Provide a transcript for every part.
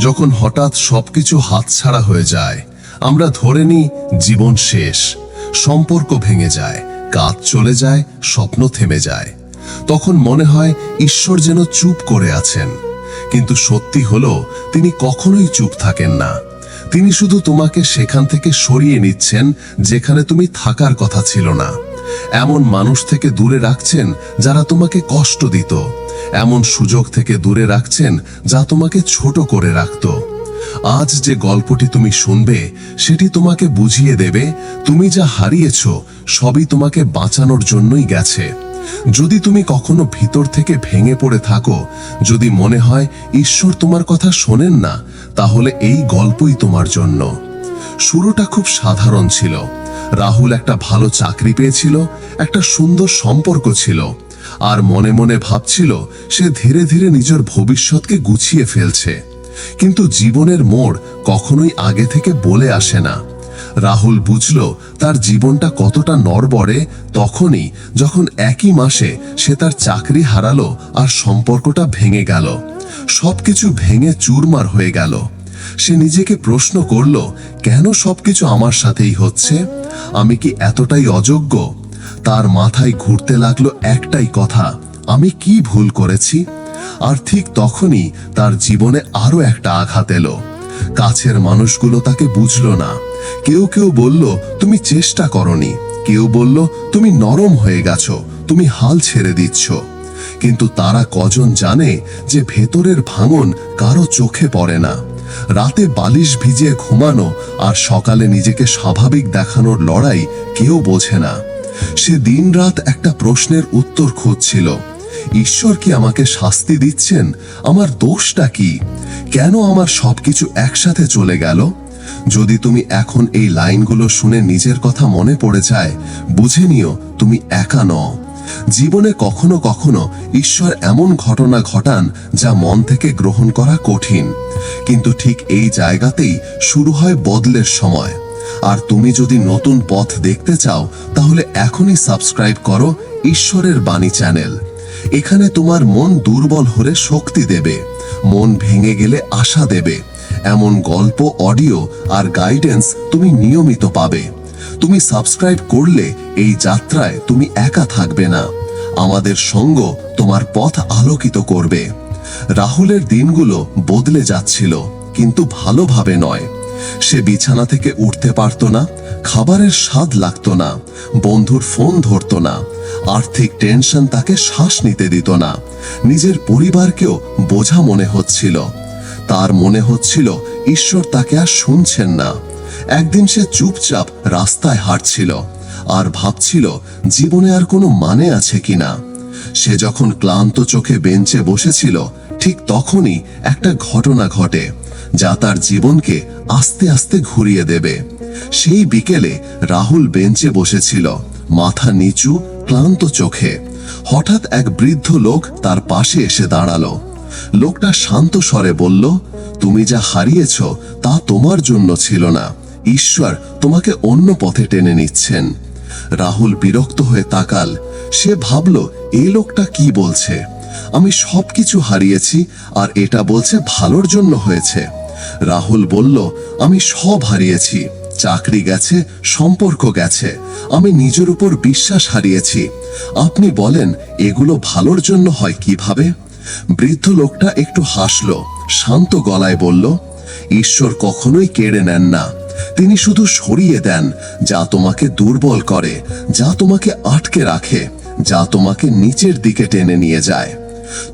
যখন হঠাৎ সবকিছু হাতছাড়া হয়ে যায়, আমরা ধরে নিই জীবন শেষ, সম্পর্ক ভেঙে যায়, কাজ চলে যায়, স্বপ্ন থেমে যায়। তখন মনে হয় ঈশ্বর যেন চুপ করে আছেন। কিন্তু সত্যি হলো, তিনি কখনোই চুপ থাকেন না। তিনি শুধু তোমাকে সেখান থেকে সরিয়ে নিচ্ছেন, যেখানে তুমি থাকার কথা ছিল না। এমন মানুষ থেকে দূরে রাখছেন যারা তোমাকে কষ্ট দিত। এমন সুযোগ থেকে দূরে রাখছেন যা তোমাকে ছোট করে রাখত। আজ যে গল্পটি তুমি শুনবে, সেটি তোমাকে বুঝিয়ে দেবে, তুমি যা হারিয়েছ, সবই তোমাকে বাঁচানোর জন্যই গেছে। যদি তুমি কখনো ভিতর থেকে ভেঙে পড়ে থাকো, যদি মনে হয় ঈশ্বর তোমার কথা শোনেন না, তাহলে এই গল্পই তোমার জন্য। শুরুটা খুব সাধারণ ছিল। রাহুল একটা ভালো চাকরি পেয়েছিল, একটা সুন্দর সম্পর্ক ছিল, আর মনে মনে ভাবছিল সে ধীরে ধীরে নিজের ভবিষ্যৎকে গুছিয়ে ফেলছে। কিন্তু জীবনের মোড় কখনোই আগে থেকে বলে আসে না। রাহুল বুঝল তার জীবনটা কতটা নড়বড়ে, তখনই যখন একই মাসে সে তার চাকরি হারালো আর সম্পর্কটা ভেঙে গেল। সবকিছু ভেঙে চুরমার হয়ে গেল। সে নিজেকে প্রশ্ন করল, কেন সবকিছু আমার সাথেই হচ্ছে? আমি কি এতটাই অযোগ্য? তার মাথায় ঘুরতে লাগল একটাই কথা, আমি কি ভুল করেছি? আর ঠিক তখনই তার জীবনে আরও একটা আঘাত এলো। কাছের মানুষগুলো তাকে বুঝলো না। কেউ কেউ বলল, তুমি চেষ্টা করনি। কেউ বলল, তুমি নরম হয়ে গেছো, তুমি হাল ছেড়ে দিচ্ছ। কিন্তু তারা কজন জানে যে ভেতরের ভাঙন কারও চোখে পড়ে না। রাতে বালিশ ভিজিয়ে ঘুমানো আর সকালে নিজেকে স্বাভাবিক দেখানোর লড়াই কেউ বোঝে না। সে দিনরাত একটা প্রশ্নের উত্তর খুঁজছিল। ঈশ্বর কি আমাকে শাস্তি দিচ্ছেন? আমার দোষটা কি? কেন আমার সবকিছু একসাথে চলে গেল? যদি তুমি এখন এই লাইনগুলো শুনে নিজের কথা মনে পড়ে যায়, বুঝে নিও তুমি একা নও। জীবনে কখনো কখনো ঈশ্বর এমন ঘটনা ঘটান যা মন থেকে গ্রহণ করা কঠিন। কিন্তু ঠিক এই জায়গাতেই শুরু হয় বদলের সময়। আর তুমি যদি নতুন পথ দেখতে চাও, তাহলে এখনই সাবস্ক্রাইব করো ঈশ্বরের বাণী চ্যানেল। এখানে তোমার মন দুর্বল হলে শক্তি দেবে, মন ভেঙে গেলে আশা দেবে। এমন গল্প, অডিও আর গাইডেন্স তুমি নিয়মিত পাবে। তুমি সাবস্ক্রাইব করলে এই যাত্রায় তুমি একা থাকবে না। আমাদের সঙ্গ তোমার পথ আলোকিত করবে। রাহুলের দিনগুলো বদলে যাচ্ছিল, কিন্তু ভালোভাবে নয়। সে বিছানা থেকে উঠতে পারত না, খাবারের স্বাদ লাগতো না, বন্ধুর ফোন ধরতো না, আর্থিক টেনশন তাকে শ্বাস নিতে দিত না, নিজের পরিবারকেও বোঝা মনে হচ্ছিল। তার মনে হচ্ছিল ঈশ্বর তাকে আর শুনছেন না। একদিন সে চুপচাপ রাস্তায় হাঁটছিল আর ভাবছিল জীবনে আর কোনো মানে আছে কিনা। সে যখন ক্লান্ত চোখে বেঞ্চে বসেছিল, ঠিক তখনই একটা ঘটনা ঘটে যা তার জীবনকে আস্তে আস্তে ঘুরিয়ে দেবে। সেই বিকেলে রাহুল বেঞ্চে বসেছিল, মাথা নিচু, ক্লান্ত চোখে। হঠাৎ এক বৃদ্ধ লোক তার পাশে এসে দাঁড়াল। লোকটা শান্ত স্বরে বলল, তুমি যা হারিয়েছ তা তোমার জন্য ছিল না। ঈশ্বর তোমাকে অন্য পথে টেনে নিচ্ছেন। রাহুল বিরক্ত হয়ে তাকাল। সে ভাবল এই লোকটা কি বলছে? আমি সবকিছু হারিয়েছি আর এটা বলছে ভালোর জন্য হয়েছে। রাহুল বলল, আমি সব হারিয়েছি। চাকরি গেছে, সম্পর্ক গেছে। আমি নিজের উপর বিশ্বাস হারিয়েছি। আপনি বলেন, এগুলো ভালোর জন্য হয় কীভাবে? বৃদ্ধ লোকটা একটু হাসলো, শান্ত গলায় বলল, ঈশ্বর কখনোই কেড়ে নেন না। তিনি শুধু সরিয়ে দেন, যা তোমাকে দুর্বল করে, যা তোমাকে আটকে রাখে, যা তোমাকে নিচের দিকে টেনে নিয়ে যায়।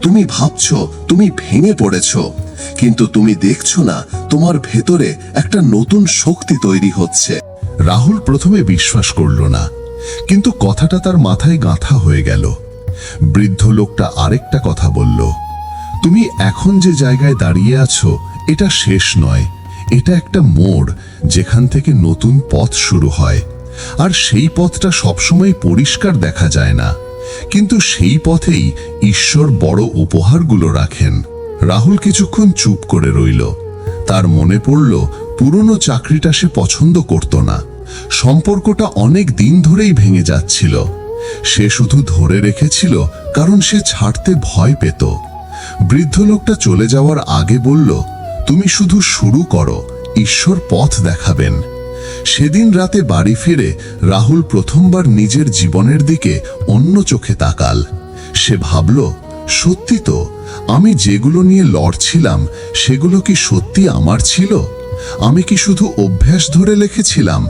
তুমি ভাবছ, তুমি ভেঙে পড়েছো, কিন্তু তুমি দেখছ না, তোমার ভেতরে একটা নতুন শক্তি তৈরি হচ্ছে। রাহুল প্রথমে বিশ্বাস করল না, কিন্তু কথাটা তার মাথায় গাঁথা হয়ে গেল। বৃদ্ধ লোকটা আরেকটা কথা বলল, তুমি এখন যে জায়গায় দাঁড়িয়ে আছো, এটা শেষ নয় এটা একটা মোড় যেখান থেকে নতুন পথ শুরু হয়। আর সেই পথটা সবসময় পরিষ্কার দেখা যায় না। কিন্তু সেই পথেই ঈশ্বর বড় উপহারগুলো রাখেন। রাহুল কিছুক্ষণ চুপ করে রইল। তার মনে পড়ল, পুরনো চাকরিটা সে পছন্দ করত না। সম্পর্কটা অনেক দিন ধরেই ভেঙে যাচ্ছিল। সে শুধু ধরে রেখেছিল, কারণ সে ছাড়তে ভয় পেত। বৃদ্ধ লোকটা চলে যাওয়ার আগে বলল তুমি শুধু শুরু করো, ঈশ্বর পথ দেখাবেন। সেদিন রাতে বাড়ি ফিরে রাহুল প্রথমবার নিজের জীবনের দিকে অন্য চোখে তাকাল। সে ভাবল, সত্যি তো, আমি যেগুলো নিয়ে লড়ছিলাম, সেগুলো কি সত্যি আমার ছিল? আমি কি শুধু অভ্যাস ধরে লিখেছিলাম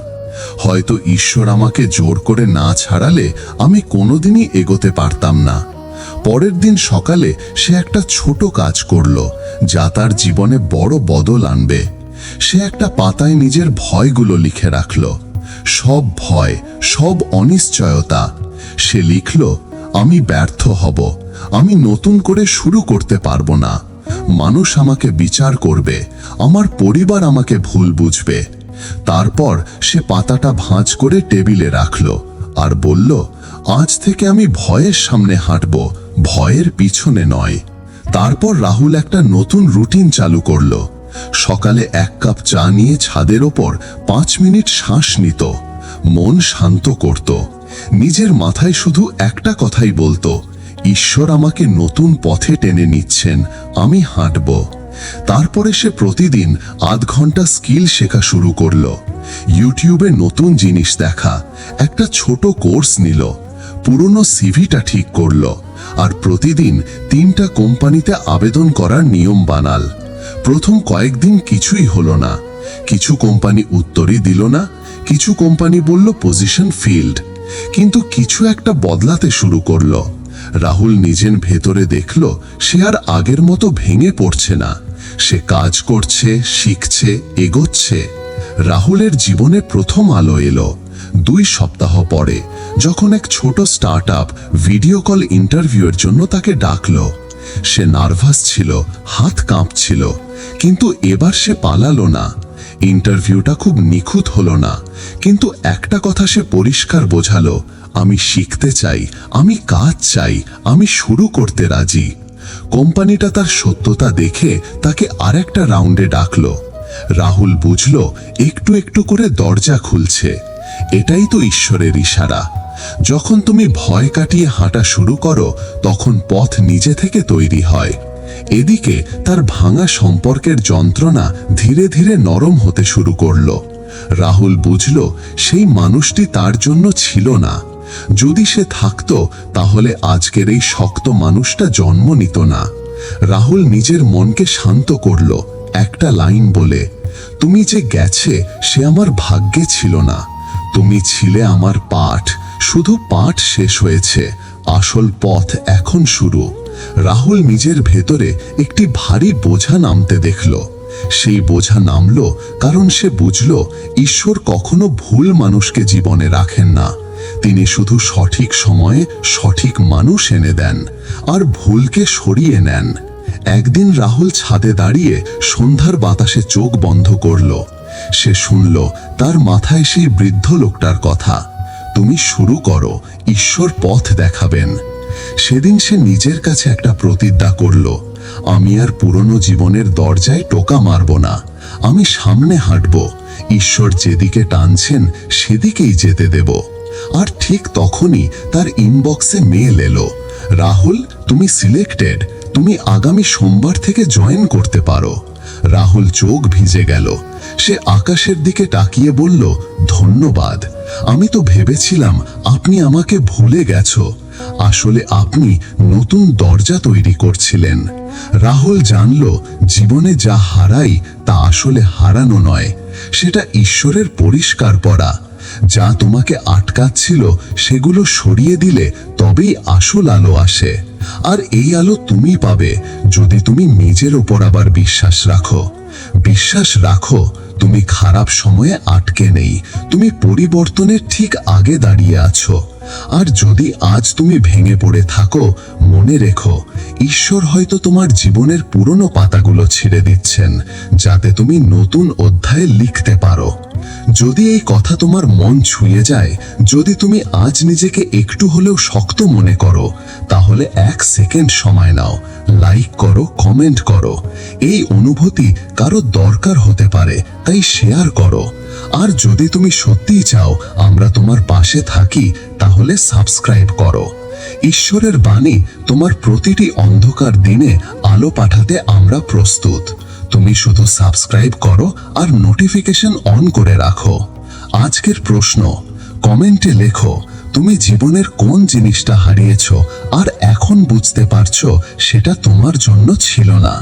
হয়তো ঈশ্বর আমাকে জোর করে না ছাড়ালে আমি কোনোদিনই এগোতে পারতাম না। পরের দিন সকালে সে একটা ছোট কাজ করল, যা তার জীবনে বড় বদল আনবে। সে একটা পাতায় নিজের ভয়গুলো লিখে রাখল। সব ভয়, সব অনিশ্চয়তা। সে লিখল, আমি ব্যর্থ হব। আমি নতুন করে শুরু করতে পারব না। মানুষ আমাকে বিচার করবে। আমার পরিবার আমাকে ভুল বুঝবে। তারপর সে পাতাটা ভাঁজ করে টেবিলে রাখল আর বলল আজ থেকে আমি ভয়ের সামনে হাঁটব, ভয়ের পিছনে নয়। তারপর রাহুল একটা নতুন রুটিন চালু করল। সকালে এক কাপ চা নিয়ে ছাদের ওপর পাঁচ মিনিট শ্বাস নিত। মন শান্ত করত। নিজের মাথায় শুধু একটা কথাই বলতো, ঈশ্বর আমাকে নতুন পথে টেনে নিচ্ছেন, আমি হাঁটব। তারপরে সে প্রতিদিন আধ ঘণ্টা স্কিল শেখা শুরু করল। ইউটিউবে নতুন জিনিস দেখা, একটা ছোট কোর্স নিল। পুরনো সিভিটা ঠিক করল আর প্রতিদিন তিনটা কোম্পানিতে আবেদন করার নিয়ম বানাল। প্রথম কয়েকদিন কিছুই হলো না। কিছু কোম্পানি উত্তরই দিল না, কিছু কোম্পানি বলল পজিশন ফিল্ড কিন্তু কিছু একটা বদলাতে শুরু করল। রাহুল নিজের ভেতরে দেখল সে আর আগের মতো ভেঙে পড়ছে না। সে কাজ করছে, শিখছে, এগোচ্ছে। রাহুলের জীবনে প্রথম আলো এলো। দুই সপ্তাহ পরে, যখন এক ছোট স্টার্ট আপ ভিডিও কল ইন্টারভিউয়ের জন্য তাকে ডাকলো। সে নার্ভাস ছিল, হাত কাঁপছিল, কিন্তু এবার সে পালালো না। ইন্টারভিউটা খুব নিখুঁত হলো না, কিন্তু একটা কথা সে পরিষ্কার বোঝালো, আমি শিখতে চাই, আমি কাজ চাই, আমি শুরু করতে রাজি। কোম্পানিটা তার সত্যতা দেখে তাকে আরেকটা রাউন্ডে ডাকলো। রাহুল বুঝলো, একটু একটু করে দরজা খুলছে। এটাই তো ঈশ্বরের ইশারা। যখন তুমি ভয় কাটিয়ে হাঁটা শুরু করো, তখন পথ নিজে থেকে তৈরি হয়। এদিকে তার ভাঙা সম্পর্কের যন্ত্রণা ধীরে ধীরে নরম হতে শুরু করল। রাহুল বুঝল, সেই মানুষটি তার জন্য ছিল না। যদি সে থাকত, তাহলে আজকের এই শক্ত মানুষটা জন্ম নিত না। রাহুল নিজের মনকে শান্ত করল, একটা লাইন বলে, তুমি যে গেছে, সে আমার ভাগ্যে ছিল না। তুমি ছিলে আমার পাঠ। শুধু পাঠ শেষ হয়েছে। আসল পথ এখন শুরু। রাহুল নিজের ভেতরে একটি ভারী বোঝা নামতে দেখল। সেই বোঝা নামল কারণ সে বুঝল ঈশ্বর কখনো ভুল মানুষকে জীবনে রাখেন না। তিনি শুধু সঠিক সময়ে সঠিক মানুষ এনে দেন আর ভুলকে সরিয়ে নেন। একদিন রাহুল ছাদে দাঁড়িয়ে সন্ধ্যার বাতাসে চোখ বন্ধ করল। সে শুনল, তার মাথায় সেই বৃদ্ধ লোকটার কথা। তুমি শুরু করো, ঈশ্বর পথ দেখাবেন। সেদিন সে নিজের কাছে একটা প্রতিজ্ঞা করল, আমি আর পুরনো জীবনের দরজায় টোকা মারব না, আমি সামনে হাঁটব, ঈশ্বর যেদিকে টানছেন সেদিকেই যেতে দেব। আর ঠিক তখনই তার ইনবক্সে মেল এলো, রাহুল, তুমি সিলেক্টেড, তুমি আগামী সোমবার থেকে জয়েন করতে পারো। রাহুল চোখ ভিজে গেল সে আকাশের দিকে তাকিয়ে বলল, ধন্যবাদ। আমি তো ভেবেছিলাম আপনি আমাকে ভুলে গেছো। আসলে আপনি নতুন দরজা তৈরি করছিলেন। রাহুল জানল, জীবনে যা হারাই তা আসলে হারানো নয়। সেটা ঈশ্বরের পরিষ্কার পড়া যা তোমাকে আটকাচ্ছিল সেগুলো সরিয়ে দিলে তবেই আসল আলো আসে। আর এই আলো তুমি পাবে যদি তুমি নিজের ওপর আবার বিশ্বাস রাখো। বিশ্বাস রাখো তুমি খারাপ সময়ে আটকে নেই। তুমি পরিবর্তনের ঠিক আগে দাঁড়িয়ে আছো। আর যদি আজ তুমি ভেঙে পড়ে থাকো, মনে রেখো, ঈশ্বর হয়তো তোমার জীবনের পুরনো পাতাগুলো ছিঁড়ে দিচ্ছেন, যাতে তুমি নতুন অধ্যায়ে লিখতে পারো। যদি এই কথা তোমার মন ছুঁয়ে যায়, যদি তুমি আজ নিজেকে একটু হলেও শক্ত মনে করো, তাহলে এক সেকেন্ড সময় নাও। লাইক করো কমেন্ট করো। এই অনুভূতি কারও দরকার হতে পারে, তাই শেয়ার করো। আর যদি তুমি সত্যিই চাও আমরা তোমার পাশে থাকি, তাহলে সাবস্ক্রাইব করো। ঈশ্বরের বাণী তোমার প্রতিটি অন্ধকার দিনে আলো পাঠাতে আমরা প্রস্তুত। তুমি শুধু সাবস্ক্রাইব করো আর নোটিফিকেশন অন করে রাখো। আজকের প্রশ্ন, কমেন্টে লেখো, তুমি জীবনের কোন জিনিসটা হারিয়েছ আর এখন বুঝতে পারছ সেটা তোমার জন্য ছিল না।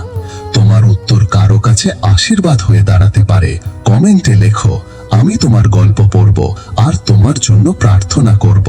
তোমার উত্তর কারও কাছে আশীর্বাদ হয়ে দাঁড়াতে পারে। কমেন্টে লেখো, আমি তোমার গল্প পড়ব আর তোমার জন্য প্রার্থনা করব।